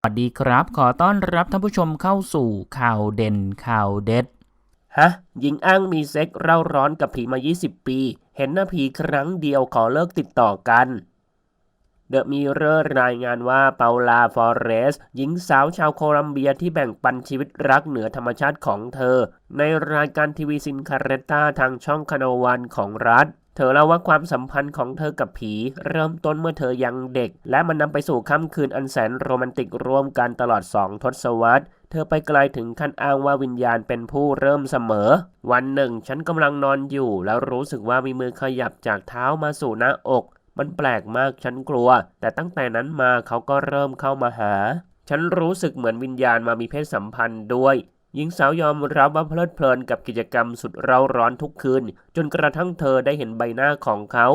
สวัสดีครับ ขอต้อนรับท่านผู้ชมเข้าสู่ข่าวเด่นข่าวเด็ด ฮะ หญิงอ้างมีเซ็กเร่าร้อนกับผีมา 20 ปี เห็นหน้าผีครั้งเดียวขอเลิกติดต่อกัน เดอะมีเรอร์รายงานว่าเปาลาฟอเรส หญิงสาวชาวโคลัมเบียที่แบ่งปันชีวิตรักเหนือธรรมชาติของเธอ ในรายการทีวีซินคาเรตตาทางช่องคานวันของรัฐ เธอเล่าว่าความสัมพันธ์ของเธอกับผี เริ่มต้นเมื่อเธอยังเด็ก และมันนำไปสู่ค่ำคืนอันแสนโรแมนติกร่วมกันตลอดสองทศวรรษเธอไปไกลถึงขั้นอ้างว่าวิญญาณเป็นผู้เริ่มเสมอ วันหนึ่ง ฉันกำลังนอนอยู่ แล้วรู้สึกว่ามีมือขยับจากเท้ามาสู่หน้าอก มันแปลกมากฉันกลัว แต่ตั้งแต่นั้นมาเขาก็เริ่มเข้ามาหา ฉันรู้สึกเหมือนวิญญาณมามีเพศสัมพันธ์ด้วย หญิงสาวยอมรับว่าเพลิดเพลินกับกิจกรรมสุดเร้าร้อนทุกคืน จนกระทั่งเธอได้เห็นใบหน้าของเขา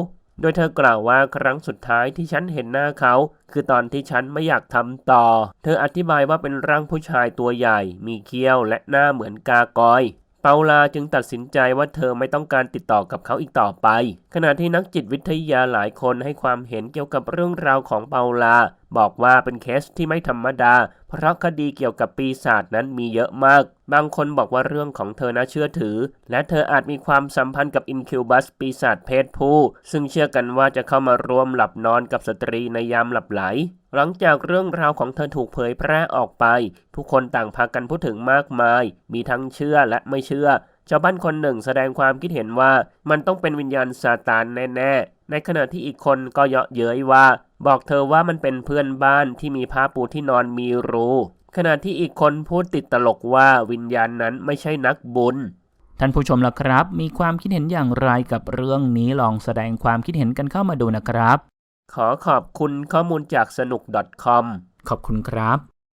โดยเธอกล่าวว่าครั้งสุดท้ายที่ฉันเห็นหน้าเขา คือตอนที่ฉันไม่อยากทำต่อ เธออธิบายว่าเป็นร่างผู้ชายตัวใหญ่ มีเขี้ยวและหน้าเหมือนกากอยเปาลาจึงตัดสินใจว่าเธอไม่ต้องการติดต่อกับเขาอีกต่อไป ขณะที่นักจิตวิทยาหลายคนให้ความเห็นเกี่ยวกับเรื่องราวของเปาลา บอกว่าเป็นเคสที่ไม่ธรรมดา เพราะคดีเกี่ยวกับปีศาจนั้นมีเยอะมาก บางคนบอกว่าเรื่องของเธอน่าเชื่อถือ และเธออาจมีความสัมพันธ์กับอินคิวบัสปีศาจเพศผู้ ซึ่งเชื่อกันว่าจะเข้ามาร่วมหลับนอนกับสตรีในยามหลับไหล หลังจากเรื่องราวของเธอถูกเผยแพร่ออกไปผู้คนต่างพากันพูดถึงมากมาย มีทั้งเชื่อและไม่เชื่อชาวบ้านคนหนึ่งแสดงความคิดเห็นว่ามันต้องเป็นวิญญาณซาตานแน่ ๆ ในขณะที่อีกคนก็เยาะเย้ยว่า บอกเธอว่ามันเป็นเพื่อนบ้านที่มีผ้าปูที่นอนมีรูขณะที่อีกคนพูดติดตลกว่าวิญญาณนั้นไม่ใช่นักบุญ ท่านผู้ชมล่ะครับ มีความคิดเห็นอย่างไรกับเรื่องนี้ลองแสดงความคิดเห็นกันเข้ามาดูนะครับ ขอขอบคุณข้อมูลจากสนุก .com ขอบคุณครับ